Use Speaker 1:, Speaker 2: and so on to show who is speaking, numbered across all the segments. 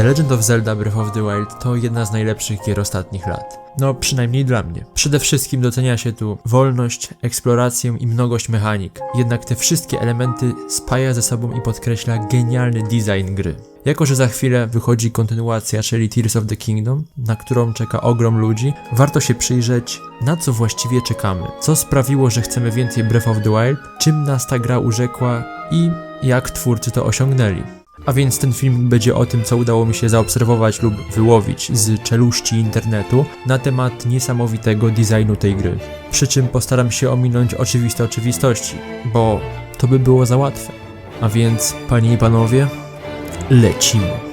Speaker 1: The Legend of Zelda Breath of the Wild to jedna z najlepszych gier ostatnich lat. No, przynajmniej dla mnie. Przede wszystkim docenia się tu wolność, eksplorację i mnogość mechanik. Jednak te wszystkie elementy spaja ze sobą i podkreśla genialny design gry. Jako, że za chwilę wychodzi kontynuacja, czyli Tears of the Kingdom, na którą czeka ogrom ludzi, warto się przyjrzeć, na co właściwie czekamy. Co sprawiło, że chcemy więcej Breath of the Wild, czym nas ta gra urzekła i jak twórcy to osiągnęli. A więc ten film będzie o tym, co udało mi się zaobserwować lub wyłowić z czeluści internetu na temat niesamowitego designu tej gry. Przy czym postaram się ominąć oczywiste oczywistości, bo to by było za łatwe. A więc, panie i panowie, lecimy.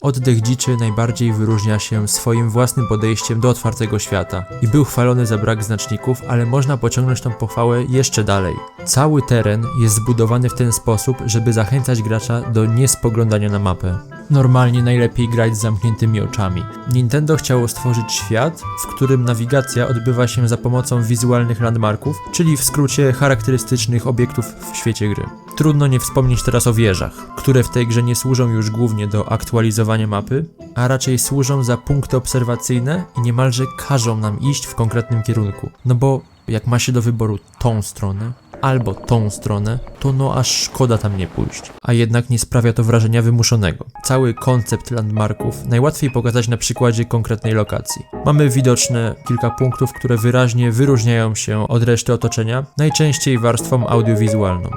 Speaker 1: Oddech dziczy najbardziej wyróżnia się swoim własnym podejściem do otwartego świata i był chwalony za brak znaczników, ale można pociągnąć tą pochwałę jeszcze dalej. Cały teren jest zbudowany w ten sposób, żeby zachęcać gracza do niespoglądania na mapę. Normalnie najlepiej grać z zamkniętymi oczami. Nintendo chciało stworzyć świat, w którym nawigacja odbywa się za pomocą wizualnych landmarków, czyli w skrócie charakterystycznych obiektów w świecie gry. Trudno nie wspomnieć teraz o wieżach, które w tej grze nie służą już głównie do aktualizowania mapy, a raczej służą za punkty obserwacyjne i niemalże każą nam iść w konkretnym kierunku. No bo jak ma się do wyboru tą stronę, albo tą stronę, to no aż szkoda tam nie pójść. A jednak nie sprawia to wrażenia wymuszonego. Cały koncept landmarków najłatwiej pokazać na przykładzie konkretnej lokacji. Mamy widoczne kilka punktów, które wyraźnie wyróżniają się od reszty otoczenia, najczęściej warstwą audiowizualną.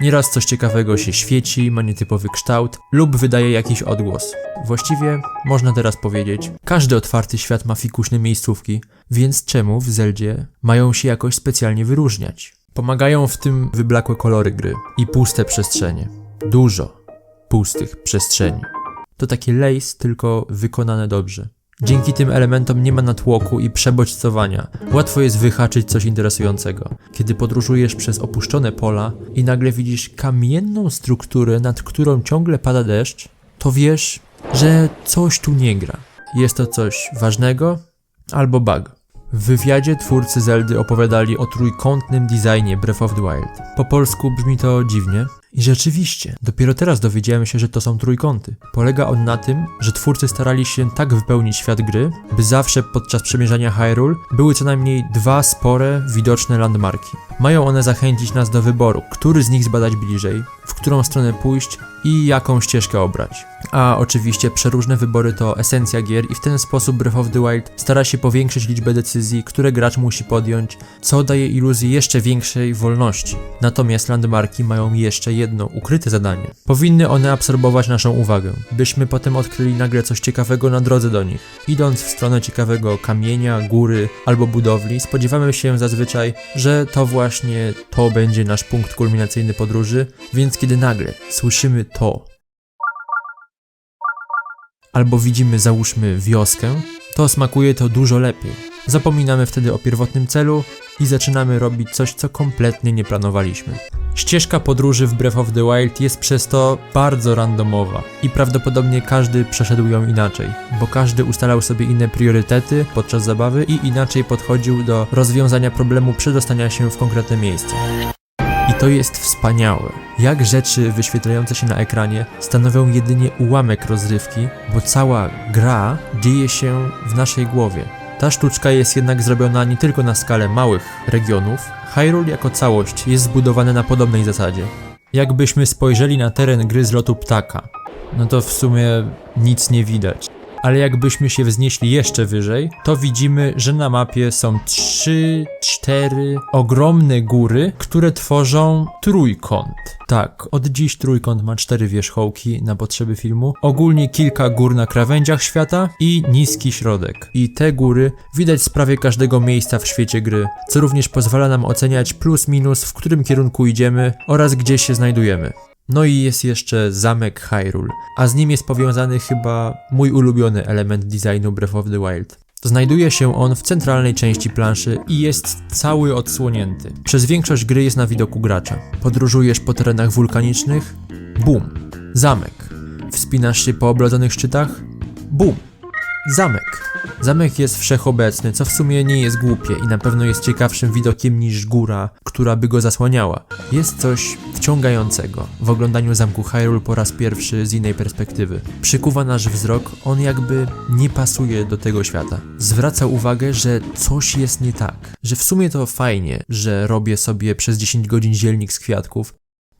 Speaker 1: Nieraz coś ciekawego się świeci, ma nietypowy kształt lub wydaje jakiś odgłos. Właściwie można teraz powiedzieć, każdy otwarty świat ma fikuśne miejscówki, więc czemu w Zeldzie mają się jakoś specjalnie wyróżniać? Pomagają w tym wyblakłe kolory gry i puste przestrzenie. Dużo pustych przestrzeni. To takie lace, tylko wykonane dobrze. Dzięki tym elementom nie ma natłoku i przebodźcowania. Łatwo jest wyhaczyć coś interesującego. Kiedy podróżujesz przez opuszczone pola i nagle widzisz kamienną strukturę, nad którą ciągle pada deszcz, to wiesz, że coś tu nie gra. Jest to coś ważnego albo bug. W wywiadzie twórcy Zeldy opowiadali o trójkątnym designie Breath of the Wild. Po polsku brzmi to dziwnie. I rzeczywiście, dopiero teraz dowiedziałem się, że to są trójkąty. Polega on na tym, że twórcy starali się tak wypełnić świat gry, by zawsze podczas przemierzania Hyrule były co najmniej dwa spore, widoczne landmarki. Mają one zachęcić nas do wyboru, który z nich zbadać bliżej, w którą stronę pójść i jaką ścieżkę obrać. A oczywiście przeróżne wybory to esencja gier i w ten sposób Breath of the Wild stara się powiększyć liczbę decyzji, które gracz musi podjąć, co daje iluzję jeszcze większej wolności. Natomiast landmarki mają jeszcze jedno ukryte zadanie. Powinny one absorbować naszą uwagę, byśmy potem odkryli nagle coś ciekawego na drodze do nich. Idąc w stronę ciekawego kamienia, góry albo budowli, spodziewamy się zazwyczaj, że to właśnie to będzie nasz punkt kulminacyjny podróży, więc kiedy nagle słyszymy to, albo widzimy załóżmy wioskę, to smakuje to dużo lepiej. Zapominamy wtedy o pierwotnym celu i zaczynamy robić coś, co kompletnie nie planowaliśmy. Ścieżka podróży w Breath of the Wild jest przez to bardzo randomowa i prawdopodobnie każdy przeszedł ją inaczej, bo każdy ustalał sobie inne priorytety podczas zabawy i inaczej podchodził do rozwiązania problemu przedostania się w konkretne miejsce. I to jest wspaniałe. Jak rzeczy wyświetlające się na ekranie stanowią jedynie ułamek rozrywki, bo cała gra dzieje się w naszej głowie. Ta sztuczka jest jednak zrobiona nie tylko na skalę małych regionów. Hyrule jako całość jest zbudowane na podobnej zasadzie. Jakbyśmy spojrzeli na teren gry z lotu ptaka, no to w sumie nic nie widać. Ale jakbyśmy się wznieśli jeszcze wyżej, to widzimy, że na mapie są trzy, cztery ogromne góry, które tworzą trójkąt. Tak, od dziś trójkąt ma cztery wierzchołki na potrzeby filmu, ogólnie kilka gór na krawędziach świata i niski środek. I te góry widać z prawie każdego miejsca w świecie gry, co również pozwala nam oceniać plus minus, w którym kierunku idziemy oraz gdzie się znajdujemy. No i jest jeszcze zamek Hyrule, a z nim jest powiązany chyba mój ulubiony element designu Breath of the Wild. Znajduje się on w centralnej części planszy i jest cały odsłonięty. Przez większość gry jest na widoku gracza. Podróżujesz po terenach wulkanicznych, bum, zamek. Wspinasz się po oblodzonych szczytach, bum, zamek. Zamek jest wszechobecny, co w sumie nie jest głupie i na pewno jest ciekawszym widokiem niż góra, która by go zasłaniała. Jest coś wciągającego w oglądaniu zamku Hyrule po raz pierwszy z innej perspektywy. Przykuwa nasz wzrok, on jakby nie pasuje do tego świata. Zwraca uwagę, że coś jest nie tak, że w sumie to fajnie, że robię sobie przez 10 godzin zielnik z kwiatków.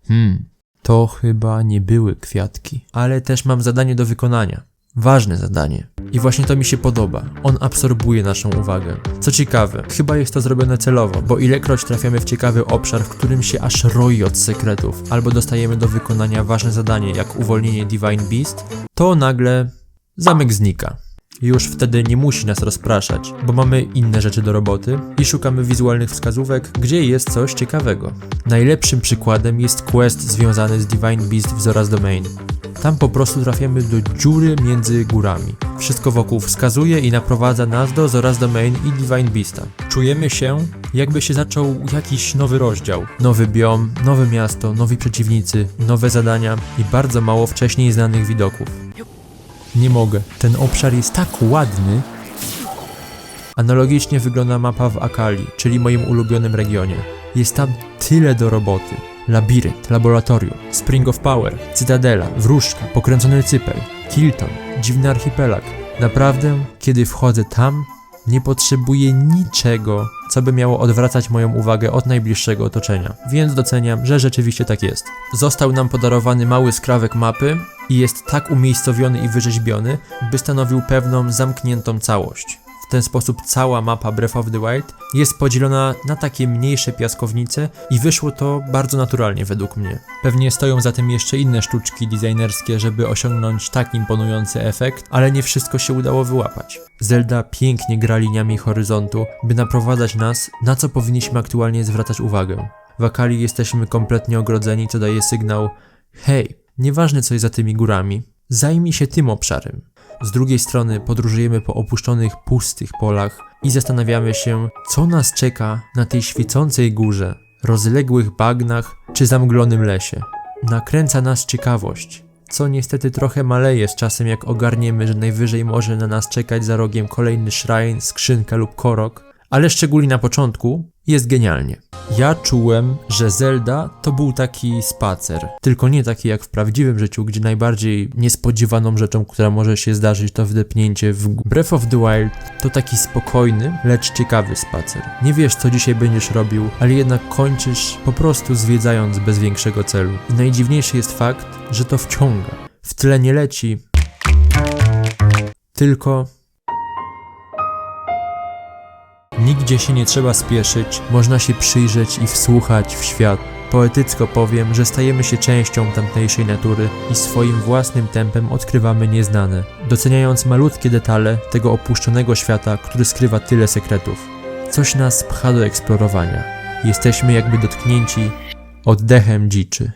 Speaker 1: Hmm, to chyba nie były kwiatki, ale też mam zadanie do wykonania. Ważne zadanie. I właśnie to mi się podoba. On absorbuje naszą uwagę. Co ciekawe, chyba jest to zrobione celowo, bo ilekroć trafiamy w ciekawy obszar, w którym się aż roi od sekretów, albo dostajemy do wykonania ważne zadanie, jak uwolnienie Divine Beast, to nagle zamek znika. Już wtedy nie musi nas rozpraszać, bo mamy inne rzeczy do roboty i szukamy wizualnych wskazówek, gdzie jest coś ciekawego. Najlepszym przykładem jest quest związany z Divine Beast w Zora's Domain. Tam po prostu trafiamy do dziury między górami. Wszystko wokół wskazuje i naprowadza nas do Zora's Domain i Divine Beasta. Czujemy się, jakby się zaczął jakiś nowy rozdział. Nowy biom, nowe miasto, nowi przeciwnicy, nowe zadania i bardzo mało wcześniej znanych widoków. Nie mogę. Ten obszar jest tak ładny. Analogicznie wygląda mapa w Akali, czyli moim ulubionym regionie. Jest tam tyle do roboty. Labirynt, laboratorium, Spring of Power, Cytadela, Wróżka, Pokręcony Cypel, Kilton, Dziwny Archipelag. Naprawdę, kiedy wchodzę tam, nie potrzebuję niczego, co by miało odwracać moją uwagę od najbliższego otoczenia, więc doceniam, że rzeczywiście tak jest. Został nam podarowany mały skrawek mapy i jest tak umiejscowiony i wyrzeźbiony, by stanowił pewną zamkniętą całość. W ten sposób cała mapa Breath of the Wild jest podzielona na takie mniejsze piaskownice i wyszło to bardzo naturalnie według mnie. Pewnie stoją za tym jeszcze inne sztuczki designerskie, żeby osiągnąć tak imponujący efekt, ale nie wszystko się udało wyłapać. Zelda pięknie gra liniami horyzontu, by naprowadzać nas, na co powinniśmy aktualnie zwracać uwagę. W Akali jesteśmy kompletnie ogrodzeni, co daje sygnał hej, nieważne co jest za tymi górami, zajmij się tym obszarem. Z drugiej strony podróżujemy po opuszczonych, pustych polach i zastanawiamy się, co nas czeka na tej świecącej górze, rozległych bagnach czy zamglonym lesie. Nakręca nas ciekawość, co niestety trochę maleje z czasem, jak ogarniemy, że najwyżej może na nas czekać za rogiem kolejny shrine, skrzynka lub korok, ale szczególnie na początku jest genialnie. Ja czułem, że Zelda to był taki spacer, tylko nie taki jak w prawdziwym życiu, gdzie najbardziej niespodziewaną rzeczą, która może się zdarzyć, to wdepnięcie w gó- Breath of the Wild to taki spokojny, lecz ciekawy spacer. Nie wiesz, co dzisiaj będziesz robił, ale jednak kończysz po prostu zwiedzając bez większego celu. I najdziwniejszy jest fakt, że to wciąga. W tle nie leci, tylko Nigdzie się nie trzeba spieszyć, można się przyjrzeć i wsłuchać w świat. Poetycko powiem, że stajemy się częścią tamtejszej natury i swoim własnym tempem odkrywamy nieznane, doceniając malutkie detale tego opuszczonego świata, który skrywa tyle sekretów. Coś nas pcha do eksplorowania. Jesteśmy jakby dotknięci oddechem dziczy.